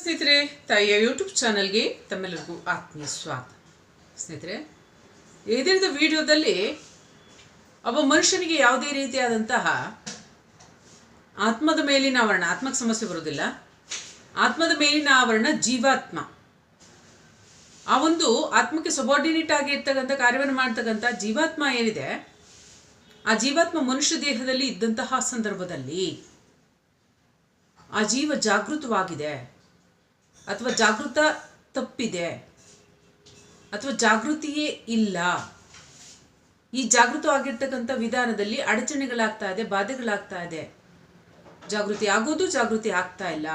ಸ್ನೇಹಿತರೆ, ತಾಯಿಯ ಯೂಟ್ಯೂಬ್ ಚಾನಲ್ಗೆ ತಮ್ಮೆಲ್ಲರಿಗೂ ಆತ್ಮೀಯ ಸ್ವಾಗತ. ಸ್ನೇಹಿತರೆ ಇದರಿಂದ ವಿಡಿಯೋದಲ್ಲಿ ಒಬ್ಬ ಮನುಷ್ಯನಿಗೆ ಯಾವುದೇ ರೀತಿಯಾದಂತಹ ಆತ್ಮದ ಮೇಲಿನ ಆವರಣ ಆತ್ಮಕ್ಕೆ ಸಮಸ್ಯೆ ಬರೋದಿಲ್ಲ ಆತ್ಮದ ಮೇಲಿನ ಆವರಣ ಜೀವಾತ್ಮ. ಆ ಒಂದು ಆತ್ಮಕ್ಕೆ ಸಬಾರ್ಡಿನೇಟ್ ಆಗಿರ್ತಕ್ಕಂಥ ಕಾರ್ಯವನ್ನು ಮಾಡ್ತಕ್ಕಂಥ ಜೀವಾತ್ಮ ಏನಿದೆ, ಆ ಜೀವಾತ್ಮ ಮನುಷ್ಯ ದೇಹದಲ್ಲಿ ಇದ್ದಂತಹ ಸಂದರ್ಭದಲ್ಲಿ ಆ ಜೀವ ಜಾಗೃತವಾಗಿದೆ. ಅಥವಾ ಜಾಗೃತ ತಪ್ಪಿದೆ, ಅಥವಾ ಜಾಗೃತಿಯೇ ಇಲ್ಲ. ಈ ಜಾಗೃತವಾಗಿರ್ತಕ್ಕಂಥ ವಿಧಾನದಲ್ಲಿ ಅಡಚಣೆಗಳಾಗ್ತಾ ಇದೆ, ಬಾಧೆಗಳಾಗ್ತಾ ಇದೆ. ಜಾಗೃತಿ ಆಗೋದು ಜಾಗೃತಿ ಆಗ್ತಾ ಇಲ್ಲ.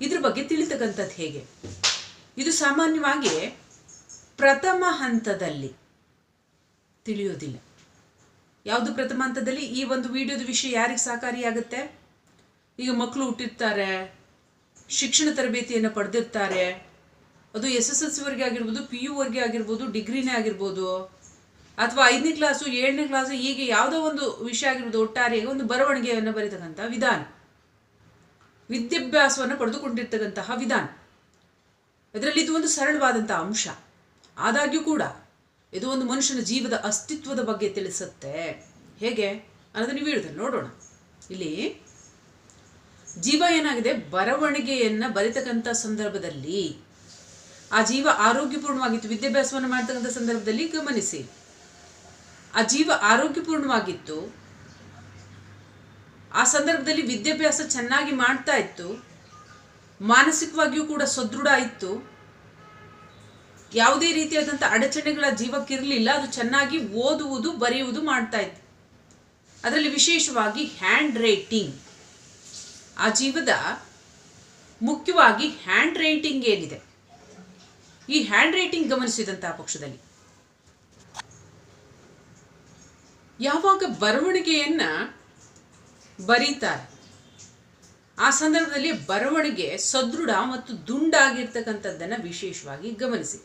ಇದ್ರ ಬಗ್ಗೆ ತಿಳಿತಕ್ಕಂಥದ್ದು ಹೇಗೆ? ಇದು ಸಾಮಾನ್ಯವಾಗಿ ಪ್ರಥಮ ಹಂತದಲ್ಲಿ ತಿಳಿಯೋದಿಲ್ಲ. ಯಾವುದು ಪ್ರಥಮ ಹಂತದಲ್ಲಿ? ಈ ಒಂದು ವಿಡಿಯೋದ ವಿಷಯ ಯಾರಿಗೆ ಸಹಕಾರಿಯಾಗುತ್ತೆ? ಈಗ ಮಕ್ಕಳು ಹುಟ್ಟಿರ್ತಾರೆ ಶಿಕ್ಷಣ ತರಬೇತಿಯನ್ನು ಪಡೆದಿರ್ತಾರೆ. ಅದು ಎಸ್ ಎಸ್ ಎಲ್ ಸಿವರೆಗೆ ಆಗಿರ್ಬೋದು ಪಿ ಯುವರೆಗೆ ಆಗಿರ್ಬೋದು, ಡಿಗ್ರಿನೇ ಆಗಿರ್ಬೋದು. ಅಥವಾ ಐದನೇ ಕ್ಲಾಸು ಏಳನೇ ಕ್ಲಾಸು ಹೀಗೆ ಯಾವುದೋ ಒಂದು ವಿಷಯ ಆಗಿರ್ಬೋದು, ಒಟ್ಟಾರೆ ಒಂದು ಬರವಣಿಗೆಯನ್ನು ಬರೀತಕ್ಕಂಥ ವಿಧಾನ. ವಿದ್ಯಾಭ್ಯಾಸವನ್ನು ಪಡೆದುಕೊಂಡಿರ್ತಕ್ಕಂತಹ ವಿಧಾನ. ಅದರಲ್ಲಿ ಇದು ಒಂದು ಸರಳವಾದಂಥ ಅಂಶ. ಆದಾಗ್ಯೂ ಕೂಡ ಇದು ಒಂದು ಮನುಷ್ಯನ ಜೀವದ ಅಸ್ತಿತ್ವದ ಬಗ್ಗೆ ತಿಳಿಸುತ್ತೆ. ಹೇಗೆ? ಅನ್ನೋದನ್ನು ಹೇಳಿದ್ರೆ ನೋಡೋಣ. ಇಲ್ಲಿ ಜೀವ ಏನಾಗಿದೆ? ಬರವಣಿಗೆಯನ್ನ ಬರಿತಕ್ಕಂಥ ಸಂದರ್ಭದಲ್ಲಿ, ಆ ಜೀವ ಆರೋಗ್ಯಪೂರ್ಣವಾಗಿತ್ತು. ವಿದ್ಯಾಭ್ಯಾಸವನ್ನು ಮಾಡ್ತಕ್ಕಂಥ ಸಂದರ್ಭದಲ್ಲಿ ಗಮನಿಸಿ. ಆ ಜೀವ ಆರೋಗ್ಯಪೂರ್ಣವಾಗಿತ್ತು. ಆ ಸಂದರ್ಭದಲ್ಲಿ ವಿದ್ಯಾಭ್ಯಾಸ ಚೆನ್ನಾಗಿ ಮಾಡ್ತಾ ಇತ್ತು. ಮಾನಸಿಕವಾಗಿಯೂ ಕೂಡ ಸದೃಢ ಇತ್ತು. ಯಾವುದೇ ರೀತಿಯಾದಂಥ ಅಡಚಣೆಗಳ ಜೀವಕ್ಕಿರಲಿಲ್ಲ. ಅದು ಚೆನ್ನಾಗಿ ಓದುವುದು, ಬರೆಯುವುದು ಮಾಡ್ತಾ ಇತ್ತು. ಅದರಲ್ಲಿ ವಿಶೇಷವಾಗಿ ಹ್ಯಾಂಡ್ ರೈಟಿಂಗ್. ಆ ಜೀವದ ಮುಖ್ಯವಾಗಿ ಹ್ಯಾಂಡ್ ರೈಟಿಂಗ್ ಏನಿದೆ? ಈ ಹ್ಯಾಂಡ್ ರೈಟಿಂಗ್ ಗಮನಿಸಿದಂತಹ ಪಕ್ಷದಲ್ಲಿ ಯಾವಾಗ ಬರವಣಿಗೆಯನ್ನ ಬರೀತಾರೆ? ಆ ಸಂದರ್ಭದಲ್ಲಿ ಬರವಣಿಗೆ ಸದೃಢ ಮತ್ತು ದುಂಡಾಗಿರ್ತಕ್ಕಂಥದ್ದನ್ನು ವಿಶೇಷವಾಗಿ ಗಮನಿಸಿ.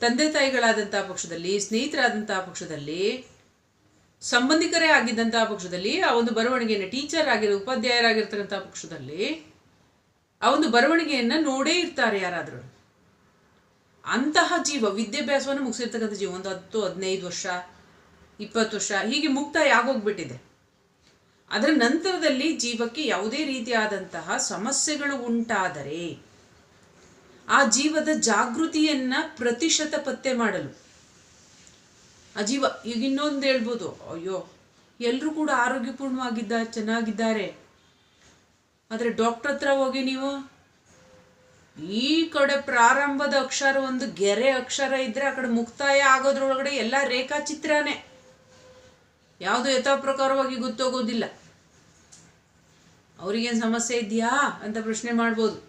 ತಂದೆ ತಾಯಿಗಳಾದಂಥ ಪಕ್ಷದಲ್ಲಿ ಸ್ನೇಹಿತರಾದಂಥ ಪಕ್ಷದಲ್ಲಿ ಸಂಬಂಧಿಕರೇ ಆಗಿದ್ದಂತಹ ಪಕ್ಷದಲ್ಲಿ, ಆ ಒಂದು ಬರವಣಿಗೆಯನ್ನು ಟೀಚರ್ ಆಗಿರೋ ಉಪಾಧ್ಯಾಯರಾಗಿರ್ತಕ್ಕಂಥ ಪಕ್ಷದಲ್ಲಿ, ಆ ಒಂದು ಬರವಣಿಗೆಯನ್ನು ನೋಡೇ ಇರ್ತಾರೆ ಯಾರಾದರೂ. ಅಂತಹ ಜೀವ, ವಿದ್ಯಾಭ್ಯಾಸವನ್ನು ಮುಗಿಸಿರ್ತಕ್ಕಂಥ ಜೀವ, ಒಂದು ಹತ್ತು, ಹದಿನೈದು ವರ್ಷ, ಇಪ್ಪತ್ತು ವರ್ಷ, ಹೀಗೆ ಮುಕ್ತಾಯ ಆಗೋಗ್ಬಿಟ್ಟಿದೆ. ಅದರ ನಂತರದಲ್ಲಿ ಜೀವಕ್ಕೆ ಯಾವುದೇ ರೀತಿಯಾದಂತಹ ಸಮಸ್ಯೆಗಳು ಉಂಟಾದರೆ, ಆ ಜೀವದ ಜಾಗೃತಿಯನ್ನ ಪ್ರತಿಶತ ಪತ್ತೆ ಮಾಡಲು ಆ ಜೀವ, ಈಗ ಇನ್ನೊಂದು ಹೇಳ್ಬೋದು, ಅಯ್ಯೋ ಎಲ್ಲರೂ ಕೂಡ ಆರೋಗ್ಯಪೂರ್ಣವಾಗಿದ್ದ, ಚೆನ್ನಾಗಿದ್ದಾರೆ. ಆದರೆ ಡಾಕ್ಟರ್ ಹತ್ರ ಹೋಗಿ ನೀವು, ಈ ಕಡೆ ಪ್ರಾರಂಭದ ಅಕ್ಷರ ಒಂದು ಗೆರೆ ಅಕ್ಷರ ಇದ್ರೆ ಆ ಕಡೆ ಮುಕ್ತಾಯ ಆಗೋದ್ರೊಳಗಡೆ ಎಲ್ಲ ರೇಖಾಚಿತ್ರನೇ. ಯಾವುದು ಯಥಾಪ್ರಕಾರವಾಗಿ ಗೊತ್ತೋಗೋದಿಲ್ಲ. ಅವ್ರಿಗೇನು ಸಮಸ್ಯೆ ಇದೆಯಾ ಅಂತ ಪ್ರಶ್ನೆ ಮಾಡ್ಬೋದು.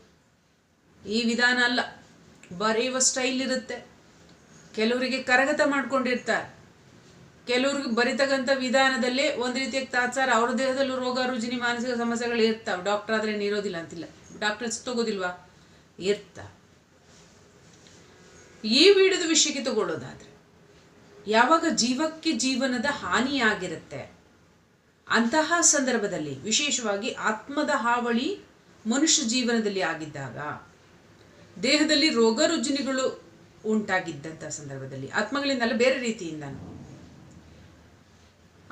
ಈ ವಿಧಾನ ಅಲ್ಲ. ಬರೆಯುವ ಸ್ಟೈಲ್ ಇರುತ್ತೆ. ಕೆಲವರಿಗೆ ಕರಗತ ಮಾಡ್ಕೊಂಡಿರ್ತಾರೆ. ಕೆಲವ್ರಿಗೆ ಬರಿತಕ್ಕಂಥ ವಿಧಾನದಲ್ಲಿ ಒಂದು ರೀತಿಯ ತಾತ್ಸಾರ, ಅವ್ರ ದೇಹದಲ್ಲೂ ರೋಗ, ರುಜಿನಿ, ಮಾನಸಿಕ ಸಮಸ್ಯೆಗಳು ಇರ್ತಾವೆ. ಡಾಕ್ಟರ್ ಆದರೆ ಇರೋದಿಲ್ಲ ಅಂತಿಲ್ಲ. ಡಾಕ್ಟರ್ಸ್ ತಗೋದಿಲ್ವಾ ಇರ್ತ ಈ ವಿಡಿಯೋದ ವಿಷಯಕ್ಕೆ ತಗೊಳ್ಳೋದಾದ್ರೆ, ಯಾವಾಗ ಜೀವಕ್ಕೆ ಜೀವನದ ಹಾನಿಯಾಗಿರುತ್ತೆ, ಅಂತಹ ಸಂದರ್ಭದಲ್ಲಿ, ವಿಶೇಷವಾಗಿ ಆತ್ಮದ ಹಾವಳಿ ಮನುಷ್ಯ ಜೀವನದಲ್ಲಿ ಆಗಿದ್ದಾಗ, ದೇಹದಲ್ಲಿ ರೋಗ, ರುಜಿನಿಗಳು ಉಂಟಾಗಿದ್ದಂಥ ಸಂದರ್ಭದಲ್ಲಿ, ಆತ್ಮಗಳಿಂದಲ್ಲ ಬೇರೆ ರೀತಿಯಿಂದನೂ.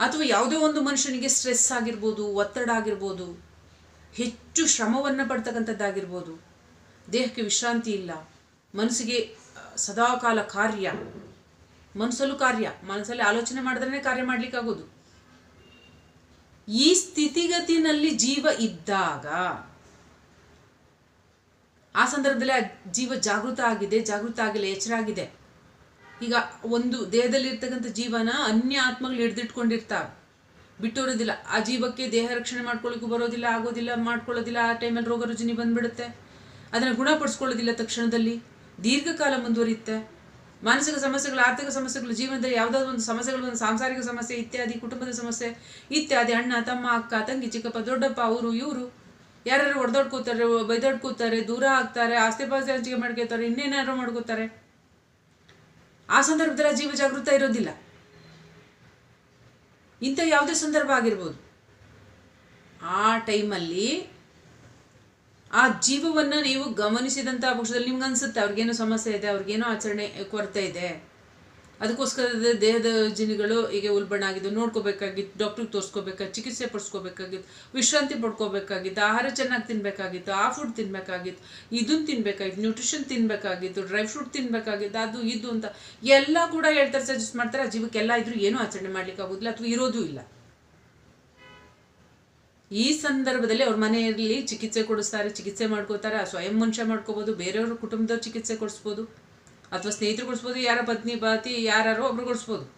ಅಥವಾ ಯಾವುದೇ ಒಂದು ಮನುಷ್ಯನಿಗೆ ಸ್ಟ್ರೆಸ್ ಆಗಿರ್ಬೋದು, ಒತ್ತಡ ಆಗಿರ್ಬೋದು, ಹೆಚ್ಚು ಶ್ರಮವನ್ನು ಪಡ್ತಕ್ಕಂಥದ್ದಾಗಿರ್ಬೋದು, ದೇಹಕ್ಕೆ ವಿಶ್ರಾಂತಿ ಇಲ್ಲ, ಮನಸ್ಸಿಗೆ ಸದಾಕಾಲ ಕಾರ್ಯ, ಮನಸ್ಸಲ್ಲೂ ಕಾರ್ಯ, ಮನಸ್ಸಲ್ಲಿ ಆಲೋಚನೆ ಮಾಡಿದ್ರೆ ಕಾರ್ಯ ಮಾಡಲಿಕ್ಕಾಗೋದು. ಈ ಸ್ಥಿತಿಗತಿನಲ್ಲಿ ಜೀವ ಇದ್ದಾಗ, ಆ ಸಂದರ್ಭದಲ್ಲಿ ಜೀವ ಜಾಗೃತ ಆಗಿದೆ, ಜಾಗೃತ ಆಗಿಲ್ಲ, ಎಚ್ಚರ ಆಗಿದೆ. ಈಗ ಒಂದು ದೇಹದಲ್ಲಿ ಇರ್ತಕ್ಕಂಥ ಜೀವನ ಅನ್ಯ ಆತ್ಮಗಳು ಹಿಡ್ದಿಟ್ಕೊಂಡಿರ್ತಾವೆ. ಬಿಟ್ಟೋರೋದಿಲ್ಲ. ಆ ಜೀವಕ್ಕೆ ದೇಹ ರಕ್ಷಣೆ ಮಾಡ್ಕೊಳ್ಳಿಕ್ಕೂ ಬರೋದಿಲ್ಲ, ಆಗೋದಿಲ್ಲ, ಮಾಡ್ಕೊಳ್ಳೋದಿಲ್ಲ, ಆ ಟೈಮಲ್ಲಿ ರೋಗ ರುಜಿನಿ ಬಂದ್ಬಿಡುತ್ತೆ. ಅದನ್ನು ಗುಣಪಡಿಸ್ಕೊಳ್ಳೋದಿಲ್ಲ ತಕ್ಷಣದಲ್ಲಿ. ದೀರ್ಘಕಾಲ ಮುಂದುವರಿಯುತ್ತೆ. ಮಾನಸಿಕ ಸಮಸ್ಯೆಗಳು, ಆರ್ಥಿಕ ಸಮಸ್ಯೆಗಳು, ಜೀವನದಲ್ಲಿ ಯಾವುದಾದ್ರು ಒಂದು ಸಮಸ್ಯೆಗಳು, ಒಂದು ಸಾಂಸಾರಿಕ ಸಮಸ್ಯೆ, ಇತ್ಯಾದಿ, ಕುಟುಂಬದ ಸಮಸ್ಯೆ, ಇತ್ಯಾದಿ, ಅಣ್ಣ, ತಮ್ಮ, ಅಕ್ಕ, ತಂಗಿ, ಚಿಕ್ಕಪ್ಪ, ದೊಡ್ಡಪ್ಪ, ಅವರು, ಇವರು ಯಾರ್ಯಾರು ಹೊಡೆದೋಡ್ಕೋತಾರೆ ಬೈದೋಡ್ಕೋತಾರೆ, ದೂರ ಆಗ್ತಾರೆ ಆಸ್ತಿ ಪಾಸ್ತಿ ಹಂಚಿಕೆ ಮಾಡ್ಕೋತಾರೆ, ಇನ್ನೇನಾದ್ರು ಮಾಡ್ಕೋತಾರೆ. ಆ ಸಂದರ್ಭದಲ್ಲಿ ಜೀವ ಜಾಗೃತ ಇರೋದಿಲ್ಲ. ಇಂಥ ಯಾವುದೇ ಸಂದರ್ಭ ಆಗಿರ್ಬೋದು. ಆ ಟೈಮಲ್ಲಿ ಆ ಜೀವವನ್ನು ನೀವು ಗಮನಿಸಿದಂಥ ಪಕ್ಷದಲ್ಲಿ ನಿಮ್ಗೆ ಅನ್ಸುತ್ತೆ ಅವ್ರಿಗೇನೋ ಸಮಸ್ಯೆ ಇದೆ, ಅವ್ರಿಗೇನೋ ಆಚರಣೆ ಕೊರತೆ ಇದೆ. ಅದಕ್ಕೋಸ್ಕರ ದೇಹದ ಜಿನಿಗಳು ಹೀಗೆ ಉಲ್ಬಣ ಆಗಿದ್ದು ನೋಡ್ಕೋಬೇಕಾಗಿತ್ತು ಡಾಕ್ಟ್ರಿಗೆ ತೋರಿಸ್ಕೋಬೇಕಾಗಿತ್ತು, ಚಿಕಿತ್ಸೆ ಪಡಿಸ್ಕೋಬೇಕಾಗಿತ್ತು, ವಿಶ್ರಾಂತಿ ಪಡ್ಕೋಬೇಕಾಗಿತ್ತು, ಆಹಾರ ಚೆನ್ನಾಗಿ ತಿನ್ನಬೇಕಾಗಿತ್ತು ಆ ಫುಡ್ ತಿನ್ನಬೇಕಾಗಿತ್ತು ಇದನ್ನು ತಿನ್ಬೇಕಾಗಿತ್ತು ನ್ಯೂಟ್ರಿಷನ್ ತಿನ್ನಬೇಕಾಗಿತ್ತು ಡ್ರೈ ಫ್ರೂಟ್ ತಿನ್ನಬೇಕಾಗಿತ್ತು ಅದು ಇದು ಅಂತ ಎಲ್ಲ ಕೂಡ ಹೇಳ್ತಾರೆ ಸಜೆಸ್ಟ್ ಮಾಡ್ತಾರೆ, ಆ ಜೀವಕ್ಕೆಲ್ಲ ಇದ್ರೂ ಏನೂ ಆಚರಣೆ ಮಾಡ್ಲಿಕ್ಕೆ ಆಗೋದಿಲ್ಲ ಅಥವಾ ಇರೋದೂ ಇಲ್ಲ. ಈ ಸಂದರ್ಭದಲ್ಲಿ ಅವ್ರ ಮನೆಯಲ್ಲಿ ಚಿಕಿತ್ಸೆ ಕೊಡಿಸ್ತಾರೆ, ಚಿಕಿತ್ಸೆ ಮಾಡ್ಕೋತಾರೆ ಸ್ವಯಂ ಮನುಷ್ಯ ಮಾಡ್ಕೋಬೋದು, ಬೇರೆಯವ್ರ ಕುಟುಂಬದವ್ರು ಚಿಕಿತ್ಸೆ ಕೊಡಿಸ್ಬೋದು. ಅಥವಾ ಸ್ನೇಹಿತರು ಕೊಡಿಸ್ಬೋದು, ಯಾರ ಪತ್ನಿ, ಪತಿ ಯಾರು ಒಬ್ರು ಕೊಡಿಸ್ಬೋದು.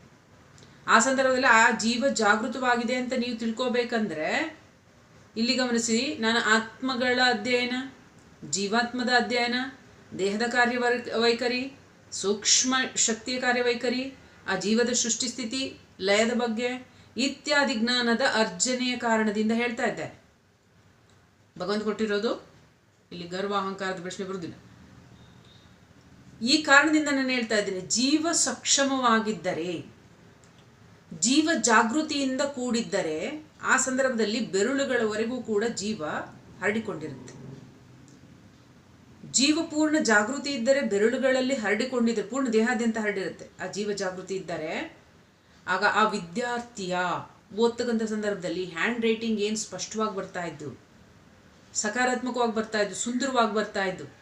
ಆ ಸಂದರ್ಭದಲ್ಲಿ ಆ ಜೀವ ಜಾಗೃತವಾಗಿದೆ ಅಂತ ನೀವು ತಿಳ್ಕೊಬೇಕಂದ್ರೆ, ಇಲ್ಲಿ ಗಮನಿಸಿ, ನಾನು ಆತ್ಮಗಳ ಅಧ್ಯಯನ, ಜೀವಾತ್ಮದ ಅಧ್ಯಯನ, ದೇಹದ ಕಾರ್ಯ ವೈಖರಿ ಸೂಕ್ಷ್ಮ ಶಕ್ತಿಯ ಕಾರ್ಯವೈಖರಿ, ಆ ಜೀವದ ಸೃಷ್ಟಿ ಸ್ಥಿತಿ, ಲಯದ ಬಗ್ಗೆ ಇತ್ಯಾದಿ ಜ್ಞಾನದ ಅರ್ಜನೆಯ ಕಾರಣದಿಂದ ಹೇಳ್ತಾ ಇದ್ದಾರೆ ಭಗವಂತ ಕೊಟ್ಟಿರೋದು, ಇಲ್ಲಿ ಗರ್ವ ಅಹಂಕಾರದ ಪ್ರಶ್ನೆ ಬರುವುದಿಲ್ಲ. ಈ ಕಾರಣದಿಂದ ನಾನು ಹೇಳ್ತಾ ಇದ್ದೀನಿ, ಜೀವ ಸಕ್ಷಮವಾಗಿದ್ದರೆ, ಜೀವ ಜಾಗೃತಿಯಿಂದ ಕೂಡಿದ್ದರೆ, ಆ ಸಂದರ್ಭದಲ್ಲಿ ಬೆರಳುಗಳವರೆಗೂ ಕೂಡ ಜೀವ ಹರಡಿಕೊಂಡಿರುತ್ತೆ. ಜೀವಪೂರ್ಣ ಜಾಗೃತಿ ಇದ್ದರೆ ಬೆರಳುಗಳಲ್ಲಿ ಹರಡಿಕೊಂಡಿದ್ದರೆ ಪೂರ್ಣ ದೇಹಾದ್ಯಂತ ಹರಡಿರುತ್ತೆ. ಆ ಜೀವ ಜಾಗೃತಿ ಇದ್ದರೆ, ಆಗ ಆ ವಿದ್ಯಾರ್ಥಿಯ ಓದ್ತಕ್ಕಂಥ ಸಂದರ್ಭದಲ್ಲಿ ಹ್ಯಾಂಡ್ ರೈಟಿಂಗ್ ಏನು ಸ್ಪಷ್ಟವಾಗಿ ಬರ್ತಾ ಇದ್ದು, ಸಕಾರಾತ್ಮಕವಾಗಿ ಬರ್ತಾ ಇದ್ದು, ಸುಂದರವಾಗಿ ಬರ್ತಾ ಇದ್ದು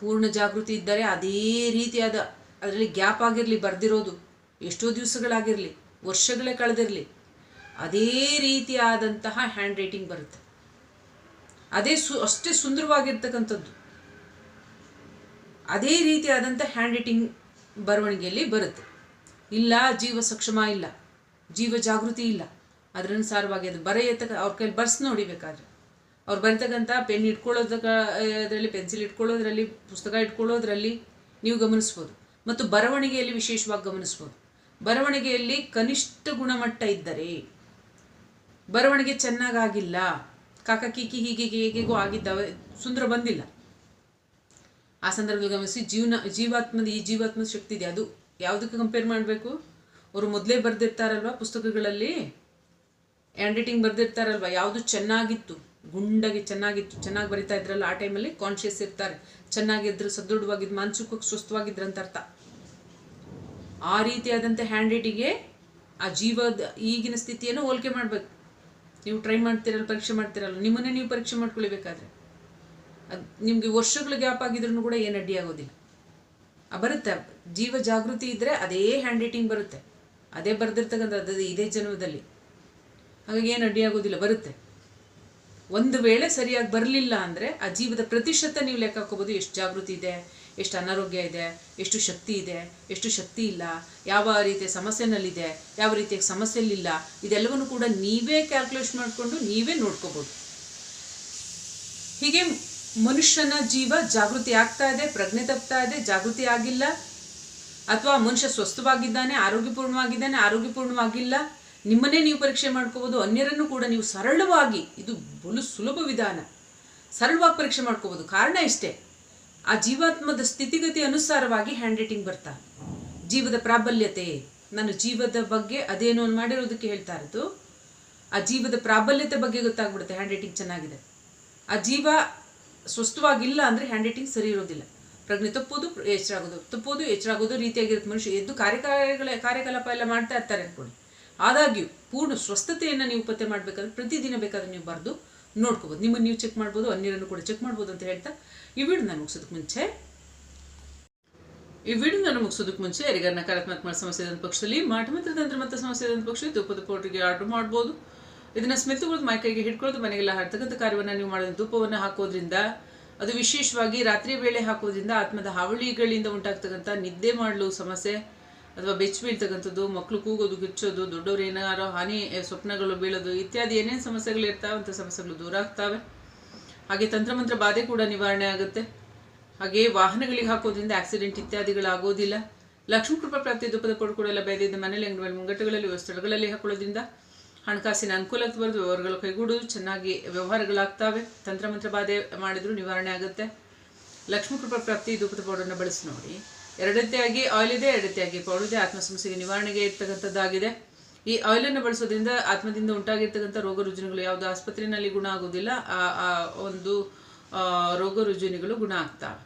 ಪೂರ್ಣ ಜಾಗೃತಿ ಇದ್ದರೆ ಅದೇ ರೀತಿಯಾದ ಅದರಲ್ಲಿ ಗ್ಯಾಪ್ ಆಗಿರಲಿ, ಬರೆದಿರೋದು, ಎಷ್ಟೋ ದಿವಸಗಳಾಗಿರಲಿ, ವರ್ಷಗಳೇ ಕಳೆದಿರಲಿ, ಅದೇ ರೀತಿಯಾದಂತಹ ಹ್ಯಾಂಡ್ ರೈಟಿಂಗ್ ಬರುತ್ತೆ. ಅದೇ ಸು, ಅಷ್ಟೇ ಸುಂದರವಾಗಿರ್ತಕ್ಕಂಥದ್ದು. ಅದೇ ರೀತಿಯಾದಂಥ ಹ್ಯಾಂಡ್ ರೈಟಿಂಗ್ ಬರವಣಿಗೆಯಲ್ಲಿ ಬರುತ್ತೆ. ಇಲ್ಲ, ಜೀವ ಸಕ್ಷಮ ಇಲ್ಲ, ಜೀವ ಜಾಗೃತಿ ಇಲ್ಲ ಅದರನುಸಾರವಾಗಿ ಅದು ಬರೆಯತಕ್ಕ, ಅವ್ರ ಕೈಲಿ ಬರ್ಸ್ ನೋಡಿ ಬೇಕಾದ್ರೆ ಅವ್ರು ಬರೀತಕ್ಕಂಥ ಪೆನ್ ಇಟ್ಕೊಳ್ಳೋದಕ್ಕ ಅದರಲ್ಲಿ ಪೆನ್ಸಿಲ್ ಇಟ್ಕೊಳ್ಳೋದ್ರಲ್ಲಿ, ಪುಸ್ತಕ ಇಟ್ಕೊಳ್ಳೋದ್ರಲ್ಲಿ ನೀವು ಗಮನಿಸ್ಬೋದು. ಮತ್ತು ಬರವಣಿಗೆಯಲ್ಲಿ ವಿಶೇಷವಾಗಿ ಗಮನಿಸ್ಬೋದು. ಬರವಣಿಗೆಯಲ್ಲಿ ಕನಿಷ್ಠ ಗುಣಮಟ್ಟ ಇದ್ದರೆ, ಬರವಣಿಗೆ ಚೆನ್ನಾಗಾಗಿಲ್ಲ, ಕಾಕ ಕೀಕಿ ಹೀಗೆ ಹೇಗೆಗೂ ಆಗಿದ್ದಾವೆ, ಸುಂದರ ಬಂದಿಲ್ಲ. ಆ ಸಂದರ್ಭದಲ್ಲಿ ಗಮನಿಸಿ, ಜೀವನ, ಜೀವಾತ್ಮದ, ಈ ಜೀವಾತ್ಮದ ಶಕ್ತಿ ಇದೆ. ಅದು ಯಾವುದಕ್ಕೆ ಕಂಪೇರ್ ಮಾಡಬೇಕು? ಅವರು ಮೊದಲೇ ಬರೆದಿರ್ತಾರಲ್ವ ಪುಸ್ತಕಗಳಲ್ಲಿ? ಹ್ಯಾಂಡ್ ರೈಟಿಂಗ್ ಬರೆದಿರ್ತಾರಲ್ವ? ಯಾವುದು ಚೆನ್ನಾಗಿತ್ತು? ಗುಂಡಾಗಿ ಚೆನ್ನಾಗಿತ್ತು, ಚೆನ್ನಾಗಿ ಬರಿತಾ ಇದ್ರಲ್ಲ ಆ ಟೈಮಲ್ಲಿ ಕಾನ್ಷಿಯಸ್ ಇರ್ತಾರೆ. ಚೆನ್ನಾಗಿದ್ರು ಸದೃಢವಾಗಿದ್, ಮಾನಸಿಕವಾಗಿ ಅಂತ ಅರ್ಥ. ಆ ರೀತಿಯಾದಂಥ ಹ್ಯಾಂಡ್ ರೈಟಿಂಗ್ಗೆ ಆ ಜೀವದ ಈಗಿನ ಸ್ಥಿತಿಯನ್ನು ಹೋಲಿಕೆ ಮಾಡಬೇಕು. ನೀವು ಟ್ರೈ ಮಾಡ್ತಿರಲ್ಲ, ಪರೀಕ್ಷೆ ಮಾಡ್ತಿರಲ್ಲ, ನಿಮ್ಮನ್ನೇ ನೀವು ಪರೀಕ್ಷೆ ಮಾಡ್ಕೊಳ್ಬೇಕಾದ್ರೆ. ಅದು ನಿಮಗೆ ವರ್ಷಗಳ ಗ್ಯಾಪ್ ಆಗಿದ್ರು ಕೂಡ ಏನು ಅಡ್ಡಿ ಆಗೋದಿಲ್ಲ. ಬರುತ್ತೆ, ಜೀವ ಜಾಗೃತಿ ಇದ್ದರೆ ಅದೇ ಹ್ಯಾಂಡ್ ರೈಟಿಂಗ್ ಬರುತ್ತೆ. ಅದೇ ಬರೆದಿರ್ತಕ್ಕಂಥದ್ದು ಇದೇ ಜನ್ಮದಲ್ಲಿ. ಹಾಗಾಗಿ ಏನು ಅಡ್ಡಿ ಆಗೋದಿಲ್ಲ, ಬರುತ್ತೆ. ಒಂದು ವೇಳೆ ಸರಿಯಾಗಿ ಬರಲಿಲ್ಲ ಅಂದರೆ ಆ ಜೀವದ ಪ್ರತಿಶತ ನೀವು ಲೆಕ್ಕ ಹಾಕೋಬೋದು, ಎಷ್ಟು ಜಾಗೃತಿ ಇದೆ, ಎಷ್ಟು ಅನಾರೋಗ್ಯ ಇದೆ, ಎಷ್ಟು ಶಕ್ತಿ ಇದೆ, ಎಷ್ಟು ಶಕ್ತಿ ಇಲ್ಲ, ಯಾವ ರೀತಿಯ ಸಮಸ್ಯೆನಲ್ಲಿದೆ, ಯಾವ ರೀತಿಯ ಸಮಸ್ಯೆಯಲ್ಲಿಲ್ಲ, ಇದೆಲ್ಲವನ್ನು ಕೂಡ ನೀವೇ ಕ್ಯಾಲ್ಕುಲೇಷನ್ ಮಾಡಿಕೊಂಡು ನೀವೇ ನೋಡ್ಕೋಬೋದು. ಹೀಗೆ ಮನುಷ್ಯನ ಜೀವ ಜಾಗೃತಿ ಆಗ್ತಾ ಇದೆ, ಪ್ರಜ್ಞೆ ತಪ್ತಾ ಇದೆ, ಜಾಗೃತಿ ಆಗಿಲ್ಲ. ಅಥವಾ ಮನುಷ್ಯ ಸ್ವಸ್ಥವಾಗಿದ್ದಾನೆ, ಆರೋಗ್ಯಪೂರ್ಣವಾಗಿದ್ದಾನೆ, ಆರೋಗ್ಯಪೂರ್ಣವಾಗಿಲ್ಲ. ನಿಮ್ಮನ್ನೇ ನೀವು ಪರೀಕ್ಷೆ ಮಾಡ್ಕೋಬೋದು, ಅನ್ಯರನ್ನು ಕೂಡ ನೀವು ಸರಳವಾಗಿ, ಇದು ಬಲು ಸುಲಭ ವಿಧಾನ, ಸರಳವಾಗಿ ಪರೀಕ್ಷೆ ಮಾಡ್ಕೋಬೋದು. ಕಾರಣ ಇಷ್ಟೇ, ಆ ಜೀವಾತ್ಮದ ಸ್ಥಿತಿಗತಿ ಅನುಸಾರವಾಗಿ ಹ್ಯಾಂಡ್ ರೈಟಿಂಗ್ ಬರ್ತಾ. ಜೀವದ ಪ್ರಾಬಲ್ಯತೆ, ನಾನು ಜೀವದ ಬಗ್ಗೆ ಅದೇನೋ ಮಾಡಿರೋದಕ್ಕೆ ಹೇಳ್ತಾ ಇರೋದು. ಆ ಜೀವದ ಪ್ರಾಬಲ್ಯತೆ ಬಗ್ಗೆ ಗೊತ್ತಾಗ್ಬಿಡುತ್ತೆ ಹ್ಯಾಂಡ್ ರೈಟಿಂಗ್ ಚೆನ್ನಾಗಿದೆ. ಆ ಜೀವ ಸ್ವಸ್ಥವಾಗಿಲ್ಲ ಅಂದರೆ ಹ್ಯಾಂಡ್ ರೈಟಿಂಗ್ ಸರಿ ಇರೋದಿಲ್ಲ. ಪ್ರಜ್ಞೆ ತಪ್ಪೋದು, ಎಚ್ಚರಾಗೋದು ತಪ್ಪೋದು ಹೆಚ್ಚರಾಗೋದು ಆಗೋದು ರೀತಿಯಾಗಿರುತ್ತೆ. ಮನುಷ್ಯ ಎದ್ದು ಕಾರ್ಯಕಾರಿಗಳ ಕಾರ್ಯಕಲಾಪ ಎಲ್ಲ ಮಾಡ್ತಾ ಇರ್ತಾರೆ ಅನ್ಕೊಳ್ಳಿ. ಆದಾಗ್ಯೂ ಪೂರ್ಣ ಸ್ವಸ್ಥತೆಯನ್ನು ನೀವು ಪತ್ತೆ ಮಾಡಬೇಕಾದ್ರೆ ಪ್ರತಿದಿನ ಬೇಕಾದ್ರೆ ನೀವು ಬರೆದು ನೋಡ್ಕೋಬೋದು. ನಿಮ್ಮನ್ನು ನೀವು ಚೆಕ್ ಮಾಡ್ಬೋದು ಅನ್ನೀರನ್ನು ಕೂಡ ಚೆಕ್ ಮಾಡ್ಬೋದು ಅಂತ ಹೇಳ್ತಾ ಈ ವಿಡಿಯೋ ನಾನು ಮುಗಿಸೋದಕ್ಕೆ ಮುಂಚೆ, ಈ ವಿಡಿಯೋ ನಾನು ಮುಗಿಸೋದಕ್ಕೆ ಮುಂಚೆ ಯಾರಿಗಾರ ನಕಾರಾತ್ಮಕ ಸಮಸ್ಯೆ ಪಕ್ಷದಲ್ಲಿ ಮಾಟ ಮಾತ್ರ ತಂತ್ರ ಮತ್ತು ಸಮಸ್ಯೆ ಇದ್ದ ಪಕ್ಷ ತುಪ್ಪದ ಪೌಡ್ರಿಗೆ ಆರ್ಡರ್ ಮಾಡ್ಬೋದು. ಇದನ್ನ ಸ್ಮೆತ್ತುಗಳದ್ದು ಮೈಕೈಗೆ ಹಿಡ್ಕೊಳ್ಳೋದು, ಮನೆಗೆಲ್ಲ ಹರ್ತಕ್ಕಂಥ ಕಾರ್ಯವನ್ನು ನೀವು ಮಾಡೋದು. ಧೂಪವನ್ನು ಹಾಕೋದ್ರಿಂದ, ಅದು ವಿಶೇಷವಾಗಿ ರಾತ್ರಿ ವೇಳೆ ಹಾಕೋದ್ರಿಂದ ಆತ್ಮದ ಹಾವಳಿಗಳಿಂದ ಉಂಟಾಗ್ತಕ್ಕಂಥ ನಿದ್ದೆ ಮಾಡಲು ಸಮಸ್ಯೆ ಅಥವಾ ಬೆಚ್ಚ ಬೀಳ್ತಕ್ಕಂಥದ್ದು ಮಕ್ಕಳು ಕೂಗೋದು ಗಿಚ್ಚೋದು ದೊಡ್ಡವ್ರು ಏನಾರೋ ಹಾನಿ ಸ್ವಪ್ನಗಳು ಬೀಳೋದು, ಇತ್ಯಾದಿ ಏನೇನು ಸಮಸ್ಯೆಗಳು ಇರ್ತಾವೆ, ಅಂಥ ಸಮಸ್ಯೆಗಳು ದೂರ ಆಗ್ತಾವೆ. ಹಾಗೆ ತಂತ್ರಮಂತ್ರ ಬಾಧೆ ಕೂಡ ನಿವಾರಣೆ ಆಗುತ್ತೆ. ಹಾಗೆ ವಾಹನಗಳಿಗೆ ಹಾಕೋದ್ರಿಂದ ಆಕ್ಸಿಡೆಂಟ್ ಇತ್ಯಾದಿಗಳಾಗೋದಿಲ್ಲ. ಲಕ್ಷ್ಮೀ ಕೃಪಾ ಪ್ರಾಪ್ತಿ ಕೋರ್ಡ್ ಕೂಡ ಎಲ್ಲ ಮನೇಲಿ ಅಂಗಡಿ ಮುಂಗಟ್ಟುಗಳಲ್ಲಿ ಸ್ಥಳಗಳಲ್ಲಿ ಹಾಕೊಳ್ಳೋದ್ರಿಂದ ಹಣಕಾಸಿನ ಅನುಕೂಲತೆ ಬರೆದು ವ್ಯವಹಾರಗಳು ಕೈಗೂಡೋದು ಚೆನ್ನಾಗಿ ವ್ಯವಹಾರಗಳಾಗ್ತವೆ. ತಂತ್ರಮಂತ್ರ ಬಾಧೆ ಮಾಡಿದ್ರು ನಿವಾರಣೆ ಆಗುತ್ತೆ. ಲಕ್ಷ್ಮೀ ಕೃಪಾ ಪ್ರಾಪ್ತಿ ಧೂಪದ ಪೌಡರ್ನ ಬಳಸಿ ನೋಡಿ. ಎರಡತ್ತೆಯಾಗಿ ಆಯಿಲ್ ಇದೆ ಎರಡತ್ತೆಯಾಗಿ ಪೌಡರ್ ಇದೆ ಆತ್ಮ ಸಮಸ್ಯೆಗೆ ನಿವಾರಣೆಗೆ ಇರ್ತಕ್ಕಂಥದ್ದಾಗಿದೆ. ಈ ಆಯಿಲನ್ನು ಬಳಸೋದ್ರಿಂದ ಆತ್ಮದಿಂದ ಉಂಟಾಗಿರ್ತಕ್ಕಂಥ ರೋಗ ರುಜಿನಗಳು ಯಾವುದು ಆಸ್ಪತ್ರೆಯಲ್ಲಿ ಗುಣ ಆಗೋದಿಲ್ಲ ಆ ಒಂದು ರೋಗ ರುಜಿನಗಳು ಗುಣ ಆಗ್ತಾವೆ.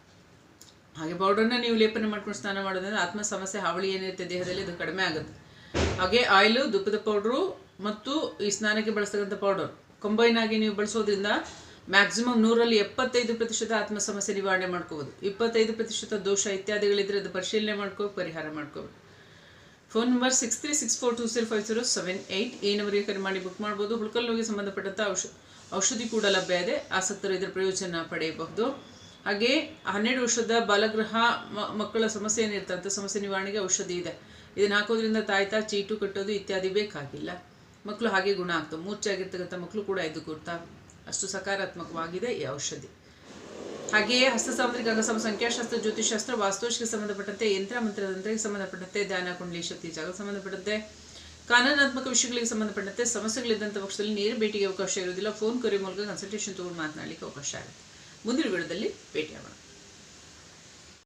ಹಾಗೆ ಪೌಡರ್ನ ನೀವು ಲೇಪನ ಮಾಡ್ಕೊಂಡು ಸ್ನಾನ ಮಾಡೋದ್ರಿಂದ ಆತ್ಮ ಸಮಸ್ಯೆ, ಹಾವಳಿ ಏನಿರುತ್ತೆ ದೇಹದಲ್ಲಿ ಅದು ಕಡಿಮೆ ಆಗುತ್ತೆ. ಹಾಗೆ ಆಯಿಲು ದುಪ್ಪದ ಪೌಡ್ರು ಮತ್ತು ಈ ಸ್ನಾನಕ್ಕೆ ಬಳಸ್ತಕ್ಕಂಥ ಪೌಡರ್ ಕಂಬೈನ್ ಆಗಿ ನೀವು ಬಳಸೋದ್ರಿಂದ ಮ್ಯಾಕ್ಸಿಮಮ್ ನೂರಲ್ಲಿ ಎಪ್ಪತ್ತೈದು ಪ್ರತಿಶತ ಆತ್ಮ ಸಮಸ್ಯೆ ನಿವಾರಣೆ ಮಾಡ್ಕೋಬೋದು. ಇಪ್ಪತ್ತೈದು ಪ್ರತಿಶತ ದೋಷ ಇತ್ಯಾದಿಗಳಿದ್ರೆ ಅದು ಪರಿಶೀಲನೆ ಮಾಡ್ಕೋ ಪರಿಹಾರ ಮಾಡ್ಕೋಬೋದು phone number six three six four two zero five zero seven eight ಈ ನಂಬರಿಗೆ ಕರೆ ಮಾಡಿ ಬುಕ್ ಮಾಡ್ಬೋದು. ಹುಳ್ಕಲ್ಲುಗೆ ಸಂಬಂಧಪಟ್ಟಂಥ ಔಷ, ಔಷಧಿ ಕೂಡ ಲಭ್ಯ ಇದೆ. ಆಸಕ್ತರು ಇದರ ಪ್ರಯೋಜನ ಪಡೆಯಬಹುದು. ಹಾಗೆ ಹನ್ನೆರಡು ವರ್ಷದ ಬಾಲಗೃಹ ಮಕ್ಕಳ ಸಮಸ್ಯೆ ಏನಿರ್ತಂಥ ಸಮಸ್ಯೆ ನಿವಾರಣೆಗೆ ಔಷಧಿ ಇದೆ. ಇದನ್ನು ಹಾಕೋದ್ರಿಂದ ತಾಯ್ತಾ, ಚೀಟು ಕಟ್ಟೋದು ಇತ್ಯಾದಿ ಬೇಕಾಗಿಲ್ಲ. ಮಕ್ಕಳು ಹಾಗೆ ಗುಣ ಆಗ್ತವೆ. ಮೂರ್ಛೆಯಾಗಿರ್ತಕ್ಕಂಥ ಮಕ್ಕಳು ಕೂಡ ಇದು ಕೂರ್ತಾವೆ ಅಷ್ಟು ಸಕಾರಾತ್ಮಕವಾಗಿದೆ ಈ ಔಷಧಿ. ಹಾಗೆಯೇ ಹಸ್ತ ಸಾಮುದ್ರಿಕ ಅಂಗಸಮ ಸಂಖ್ಯಾಶಾಸ್ತ್ರ ಜ್ಯೋತಿಷಾಸ್ತ್ರ ವಾಸ್ತುಶಿಗೆ ಸಂಬಂಧಪಟ್ಟಂತೆ ಯಂತ್ರ, ಮಂತ್ರತಂತ್ರಕ್ಕೆ ಸಂಬಂಧಪಟ್ಟಂತೆ ಧ್ಯಾನ ಕುಂಡಲಿ, ಶಕ್ತಿ ಜಾಗ ಸಂಬಂಧಪಟ್ಟಂತೆ ಕಾನೂನಾತ್ಮಕ ವಿಷಯಗಳಿಗೆ ಸಂಬಂಧಪಟ್ಟಂತೆ ಸಮಸ್ಯೆಗಳಿದ್ದಂಥ ಪಕ್ಷದಲ್ಲಿ ನೇರ ಭೇಟಿಗೆ ಅವಕಾಶ ಇರೋದಿಲ್ಲ ಫೋನ್ ಕರೆ ಮೂಲಕ ಕನ್ಸಲ್ಟೇಷನ್ ತಗೊಂಡು ಮಾತನಾಡಲಿಕ್ಕೆ ಅವಕಾಶ ಆಗುತ್ತೆ. ಮುಂದಿನ ವಿಡಿಯೋದಲ್ಲಿ ಭೇಟಿಯಾಗೋಣ.